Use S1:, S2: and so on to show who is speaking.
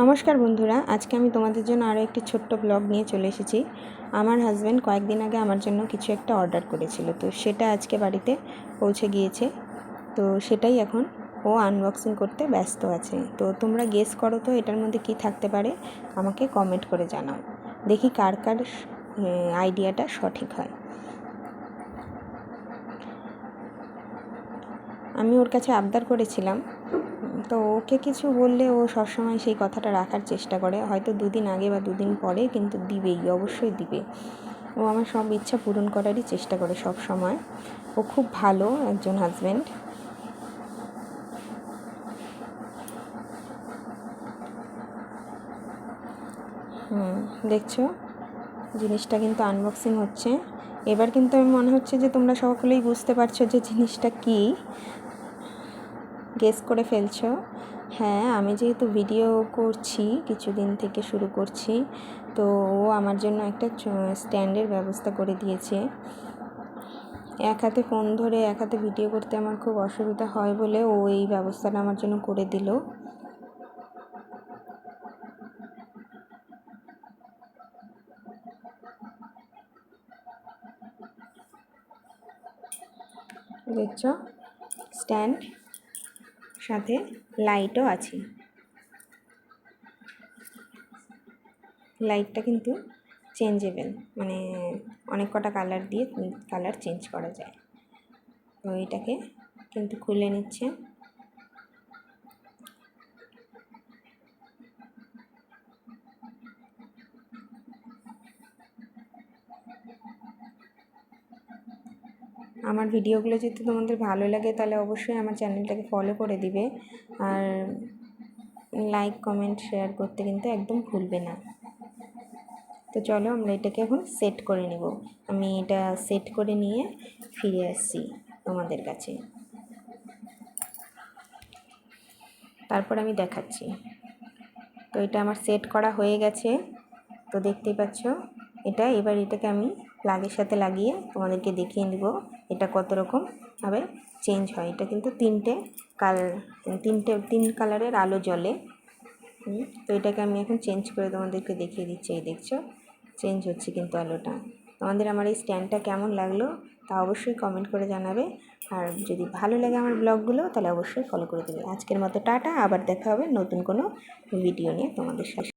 S1: নমস্কার বন্ধুরা, আজকে আমি তোমাদের জন্য আরও একটি ছোট্ট ব্লগ নিয়ে চলে এসেছি। আমার হাজব্যান্ড কয়েকদিন আগে আমার জন্য কিছু একটা অর্ডার করেছিল, তো সেটা আজকে বাড়িতে পৌঁছে গিয়েছে। তো সেটাই এখন ও আনবক্সিং করতে ব্যস্ত আছে। তো তোমরা গেস করো তো এটার মধ্যে কি থাকতে পারে? আমাকে কমেন্ট করে জানাও। দেখি কার কার আইডিয়াটা সঠিক হয়। আমি ওর কাছে আবদার করেছিলাম তো ওকে কিছু বললে ও সবসময় সেই কথাটা রাখার চেষ্টা করে। হয়তো দুদিন আগে বা দুদিন পরে কিন্তু দিবেই, অবশ্যই দিবে। ও আমার সব ইচ্ছা পূরণ করারই চেষ্টা করে সব সময় ও খুব ভালো একজন হাজব্যান্ড হুম, দেখছ? জিনিসটা কিন্তু আনবক্সিং হচ্ছে। এবার কিন্তু আমি মনে হচ্ছে যে তোমরা সকলেই বুঝতে পারছ যে জিনিসটা কী। গেস করে ফেলছো? হ্যাঁ আমি যেহেতু ভিডিও করছি, কিছুদিন থেকে শুরু করছি, তো ও আমার জন্য একটা স্ট্যান্ডের ব্যবস্থা করে দিয়েছে। এক হাতে ফোন ধরে, এক হাতে ভিডিও করতে আমার খুব অসুবিধা হয় বলে ও এই ব্যবস্থাটা আমার জন্য করে দিল। দেখছ? স্ট্যান্ড সাথে লাইটও আছে। লাইটটা কিন্তু চেঞ্জেবেল মানে অনেক কটা কালার দিয়ে কালার চেঞ্জ করা যায়। তো এটাকে কিন্তু খুলে নিচ্ছে। আমার ভিডিওগুলো যদি তোমাদের ভালো লাগে তাহলে অবশ্যই আমার চ্যানেলটাকে ফলো করে দিবে। আর লাইক কমেন্ট শেয়ার করতে কিন্তু একদম ভুলবে না। তো চলো আমরা এটাকে এখন সেট করে নেব। আমি এটা সেট করে নিয়ে ফিরে আসছি তোমাদের কাছে। তারপর আমি দেখাচ্ছি। তো এটা আমার সেট করা হয়ে গেছে। তো দেখতেই পাচ্ছ এটা এবার এটাকে আমি প্লাগের সাথে লাগিয়ে তোমাদেরকে দেখিয়ে নেব এটা কত রকমভাবে চেঞ্জ হয়। এটা কিন্তু তিনটে কালার তিনটে, তিন কালারের আলো জ্বলে। তো এটাকে আমি এখন চেঞ্জ করে তোমাদেরকে দেখিয়ে দিচ্ছি, এই দেখছ? চেঞ্জ হচ্ছে কিন্তু আলোটা। তোমাদের আমার এই স্ট্যান্ডটা কেমন লাগল তা অবশ্যই কমেন্ট করে জানাবে। আর যদি ভালো লাগে আমার ব্লগগুলো, তাহলে অবশ্যই ফলো করে দেবে। আজকের মতো টাটা, আবার দেখা হবে নতুন কোনো ভিডিও নিয়ে তোমাদের সাথে।